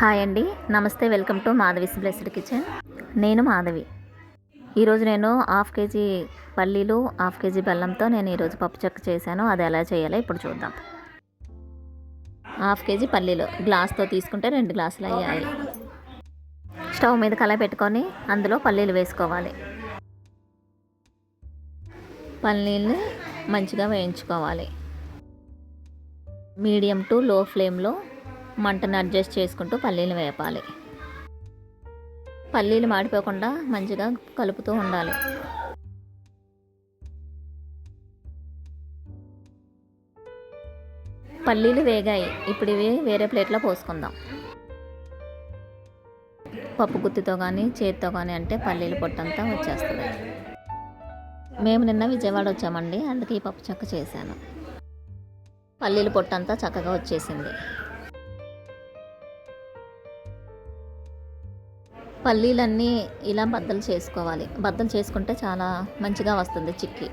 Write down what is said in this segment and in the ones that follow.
Hi అండి. నమస్తే welcome to Madhavi's blessed kitchen. నేను మాధవి. ఈరోజు నేను హాఫ్ కేజీ పల్లీలు హాఫ్ కేజీ బెల్లంతో నేను ఈరోజు పప్పు చెక్క చేశాను. అది ఎలా చేయాలో ఇప్పుడు చూద్దాం. హాఫ్ కేజీ పల్లీలు. గ్లాస్తో తీసుకుంటే రెండు గ్లాసులు అయ్యాయి. స్టవ్ మీద కళ పెట్టుకొని అందులో పల్లీలు వేసుకోవాలి. పల్లీలు మంచిగా వేయించుకోవాలి. మీడియం టు లో ఫ్లేమ్లో మంటను అడ్జస్ట్ చేసుకుంటూ పల్లీలు వేపాలి. పల్లీలు మాడిపోకుండా మంచిగా కలుపుతూ ఉండాలి. పల్లీలు వేగాయి. ఇప్పుడు ఇవి వేరే ప్లేట్లో పోసుకుందాం. పప్పు గుత్తితో కానీ చేతితో కానీ అంటే పల్లీలు పొట్టంతా వచ్చేస్తుంది. మేము నిన్న విజయవాడ వచ్చామండి. అందుకే ఈ పప్పు చెక్క చేశాను. పల్లీల పొట్టంతా చక్కగా వచ్చేసింది. పల్లీలన్నీ ఇలా బద్దలు చేసుకోవాలి. బద్దలు చేసుకుంటే చాలా మంచిగా వస్తుంది చిక్కి.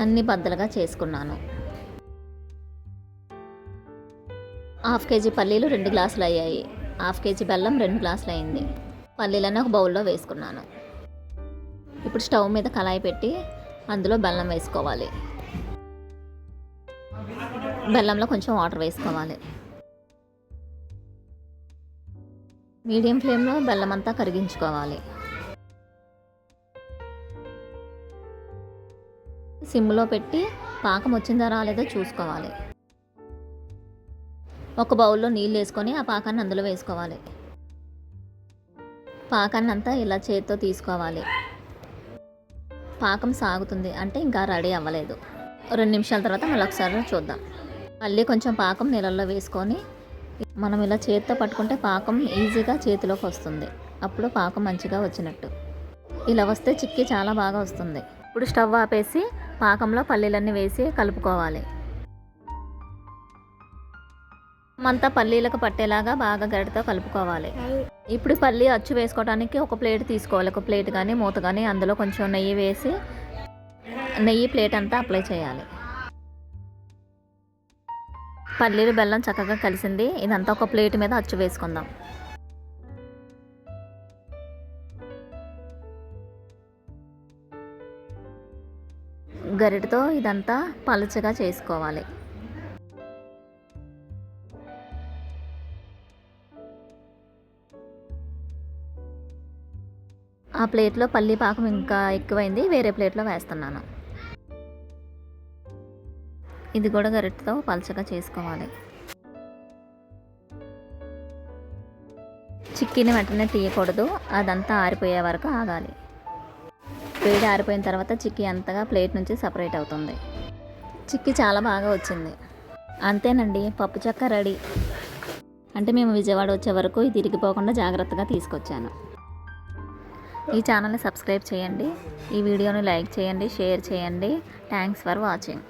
అన్ని బద్దలుగా చేసుకున్నాను. హాఫ్ కేజీ పల్లీలు రెండు గ్లాసులు అయ్యాయి. హాఫ్ కేజీ బెల్లం రెండు గ్లాసులు అయింది. పల్లీలను ఒక బౌల్లో వేసుకున్నాను. ఇప్పుడు స్టవ్ మీద కళాయి పెట్టి అందులో బెల్లం వేసుకోవాలి. బెల్లంలో కొంచెం వాటర్ వేసుకోవాలి. మీడియం ఫ్లేమ్లో బెల్లం అంతా కరిగించుకోవాలి. సిమ్లో పెట్టి పాకం వచ్చిందా రాలేదో చూసుకోవాలి. ఒక బౌల్లో నీళ్ళు వేసుకొని ఆ పాకాన్ని అందులో వేసుకోవాలి. పాకాన్ని అంతా ఇలా చేతితో తీసుకోవాలి. పాకం సాగుతుంది అంటే ఇంకా రెడీ అవ్వలేదు. రెండు నిమిషాల తర్వాత మళ్ళీ ఒకసారి చూద్దాం. మళ్ళీ కొంచెం పాకం నీళ్ళల్లో వేసుకొని మనం ఇలా చేతితో పట్టుకుంటే పాకం ఈజీగా చేతిలోకి వస్తుంది. అప్పుడు పాకం మంచిగా వచ్చినట్టు. ఇలా వస్తే చిక్కి చాలా బాగా వస్తుంది. ఇప్పుడు స్టవ్ ఆపేసి పాకంలో పల్లీలన్నీ వేసి కలుపుకోవాలి. అంతా పల్లీలకు పట్టేలాగా బాగా గరిటతో కలుపుకోవాలి. ఇప్పుడు పల్లి అచ్చు వేసుకోవడానికి ఒక ప్లేట్ తీసుకోవాలి. ఒక ప్లేట్ కానీ మూత కానీ అందులో కొంచెం నెయ్యి వేసి నెయ్యి ప్లేట్ అంతా అప్లై చేయాలి. పల్లీలు బెల్లం చక్కగా కలిసింది. ఇదంతా ఒక ప్లేట్ మీద అచ్చు వేసుకుందాం. గరిటతో ఇదంతా పలుచగా చేసుకోవాలి. ఆ ప్లేట్లో పల్లి పాకం ఇంకా ఎక్కువైంది. వేరే ప్లేట్లో వేస్తున్నాను. ఇది కూడా గరిటతో పలచగా చేసుకోవాలి. చిక్కీని వెంటనే తీయకూడదు. అదంతా ఆరిపోయే వరకు ఆగాలి. వేడి ఆరిపోయిన తర్వాత చిక్కీ అంతగా ప్లేట్ నుంచి సపరేట్ అవుతుంది. చిక్కీ చాలా బాగా వచ్చింది. అంతేనండి పప్పు చెక్క రెడీ. అంటే మేము విజయవాడ వచ్చే వరకు ఇది ఇరిగిపోకుండా జాగ్రత్తగా తీసుకొచ్చాను. ఈ ఛానల్ని సబ్స్క్రైబ్ చేయండి. ఈ వీడియోని లైక్ చేయండి షేర్ చేయండి. Thanks for watching.